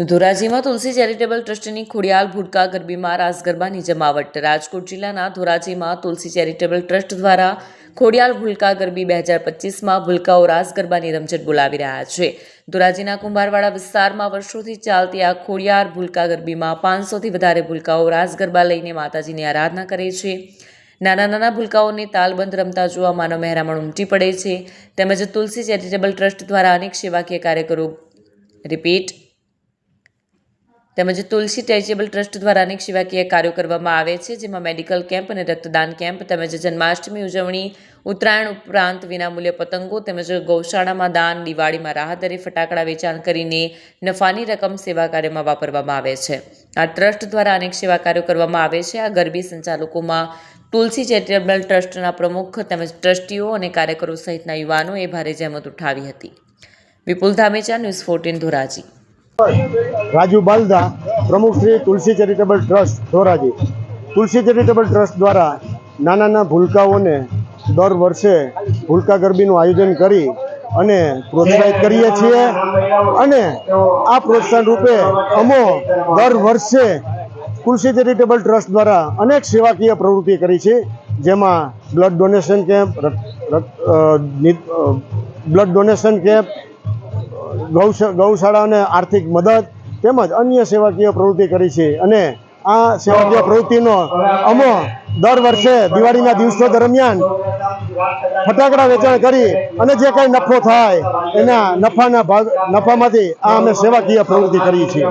ધોરાજીમાં તુલસી charitable ટ્રસ્ટની ખોડિયાલ ભૂડકા ગરબીમાં રાસ ગરબાની જમાવટ. રાજકોટ જિલ્લાના ધોરાજીમાં તુલસી ચેરિટેબલ ટ્રસ્ટ દ્વારા ખોડિયાલ ભૂલકા ગરબી બે હજાર પચીસમાં ભૂલકાઓ રાસ ગરબાની રમઝટ બોલાવી રહ્યા છે. ધોરાજીના કુંભારવાડા વિસ્તારમાં વર્ષોથી ચાલતી આ ખોડિયાર ભૂલકા ગરબીમાં પાંચસોથી વધારે ભૂલકાઓ રાસ ગરબા લઈને માતાજીની આરાધના કરે છે. નાના નાના ભૂલકાઓને તાલબંધ રમતા જોવા માનવ મહેરામણ ઉમટી પડે છે. તેમજ તુલસી ચેરિટેબલ ટ્રસ્ટ દ્વારા અનેક સેવાકીય કાર્યકરો રિપીટ તેમજ તુલસી ચેરિટેબલ ટ્રસ્ટ દ્વારા અનેક સેવાકીય કાર્યો કરવામાં આવે છે, જેમાં મેડિકલ કેમ્પ અને રક્તદાન કેમ્પ તેમજ જન્માષ્ટમી ઉજવણી, ઉત્તરાયણ ઉપરાંત વિનામૂલ્ય પતંગો તેમજ ગૌશાળામાં દાન, દિવાળીમાં રાહત ફટાકડા વેચાણ કરીને નફાની રકમ સેવા કાર્યમાં વાપરવામાં આવે છે. આ ટ્રસ્ટ દ્વારા અનેક સેવા કાર્યો કરવામાં આવે છે. આ ગરબી સંચાલકોમાં તુલસી ચેરિટેબલ ટ્રસ્ટના પ્રમુખ તેમજ ટ્રસ્ટીઓ અને કાર્યકરો સહિતના યુવાનોએ ભારે જહેમત ઉઠાવી હતી. Vipul Dhamecha, news fourteen Dhoraji. Raju Balda, પ્રમુખ Shri Tulsi charitable trust, Dhoraji. Tulsi charitable trust દ્વારા નાના નાના ભૂલકાઓને દર વર્ષે ભૂલકા ગરબીનું આયોજન કરી અને પ્રોત્સાહિત કરીએ છીએ અને આ પ્રોત્સાહન રૂપે અમો દર વર્ષે તુલસી ચેરિટેબલ ટ્રસ્ટ દ્વારા અનેક સેવાકીય પ્રવૃત્તિ કરી છે, જેમાં blood donation camp blood donation camp ગૌશા, ગૌશાળાને આર્થિક મદદ તેમજ અન્ય સેવાકીય પ્રવૃત્તિ કરી છે અને આ સેવાકીય પ્રવૃત્તિનો અમો દર વર્ષે દિવાળીના દિવસો દરમિયાન ફટાકડા વેચાણ કરી અને જે કાંઈ નફો થાય એના નફાના ભાગ, નફામાંથી આ અમે સેવાકીય પ્રવૃત્તિ કરીએ છીએ.